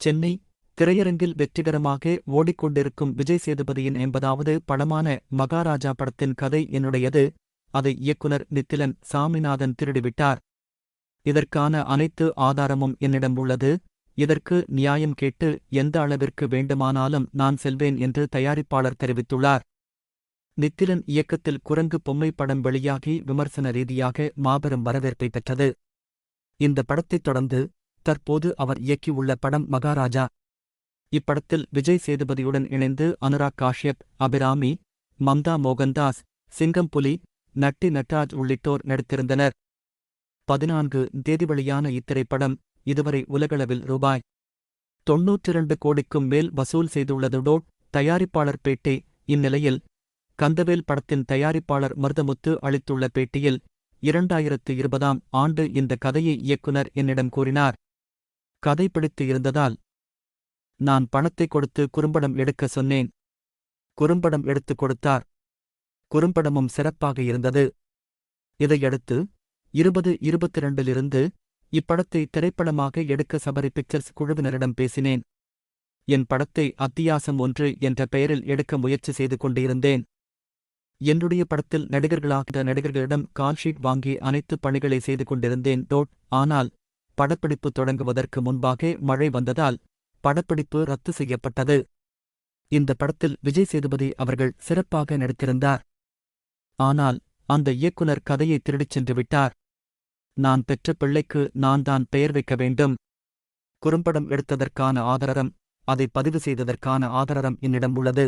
சென்னை திரையரங்கில் வெற்றிகரமாக ஓடிக்கொண்டிருக்கும் விஜய் சேதுபதியின் எண்பதாவது படமான மகாராஜா படத்தின் கதை என்னுடையது. அதை இயக்குனர் நித்திலன் சாமிநாதன் திருடிவிட்டார். இதற்கான அனைத்து ஆதாரமும் என்னிடம் உள்ளது. இதற்கு நியாயம் கேட்டு எந்த அளவிற்கு வேண்டுமானாலும் நான் செல்வேன் என்று தயாரிப்பாளர் தெரிவித்துள்ளார். நித்திலன் இயக்கத்தில் குரங்கு பொம்மை படம் வெளியாகி விமர்சன ரீதியாக மாபெரும் வரவேற்பை பெற்றது. இந்த படத்தைத் தொடர்ந்து தற்போது அவர் இயக்கியுள்ள படம் மகாராஜா. இப்படத்தில் விஜய் சேதுபதியுடன் இணைந்து அனுராக் காஷ்யப் அபிராமி மம்தா மோகன்தாஸ் சிங்கம் புலி நட்டி நட்ராஜ் உள்ளிட்டோர் நடித்திருந்தனர். பதினான்கு தேதி வெளியான இத்திரைப்படம் இதுவரை உலகளவில் ரூபாய் தொன்னூற்றிரண்டு கோடிக்கும் மேல் வசூல் செய்துள்ளதோடு தயாரிப்பாளர் பேட்டி. இந்நிலையில் கந்தவேல் படத்தின் தயாரிப்பாளர் மருதமுத்து அளித்துள்ள பேட்டியில் இரண்டாயிரத்து இருபதாம் ஆண்டு இந்த கதையை இயக்குனர் என்னிடம் கூறினார். கதை பிடித்து இருந்ததால் நான் பணத்தை கொடுத்து குறும்படம் எடுக்க சொன்னேன். குறும்படம் எடுத்துக் கொடுத்தார். குறும்படமும் சிறப்பாக இருந்தது. இதையடுத்து இருபது இருபத்திரண்டிலிருந்து இப்படத்தை திரைப்படமாக எடுக்க சபரி பிக்சர்ஸ் குழுவினரிடம் பேசினேன். என் படத்தை அத்தியாசம் ஒன்று என்ற பெயரில் எடுக்க முயற்சி செய்து கொண்டிருந்தேன். என்னுடைய படத்தில் நடிகர்களாக நடிகர்களிடம் கால்ஷீட் வாங்கி அனைத்து பணிகளை செய்து கொண்டிருந்தேன். டோட் ஆனால் படப்பிடிப்பு தொடங்குவதற்கு முன்பாக மழை வந்ததால் படப்பிடிப்பு ரத்து செய்யப்பட்டது. இந்த படத்தில் விஜய் சேதுபதி அவர்கள் சிறப்பாக நடித்திருந்தார். ஆனால் அந்த இயக்குனர் கதையை திருடிச் சென்று விட்டார். நான் பெற்ற பிள்ளைக்கு நான் தான் பெயர் வைக்க வேண்டும். குறும்படம் எடுத்ததற்கான ஆதாரம் அதை பதிவு செய்ததற்கான ஆதாரம் என்னிடம் உள்ளது.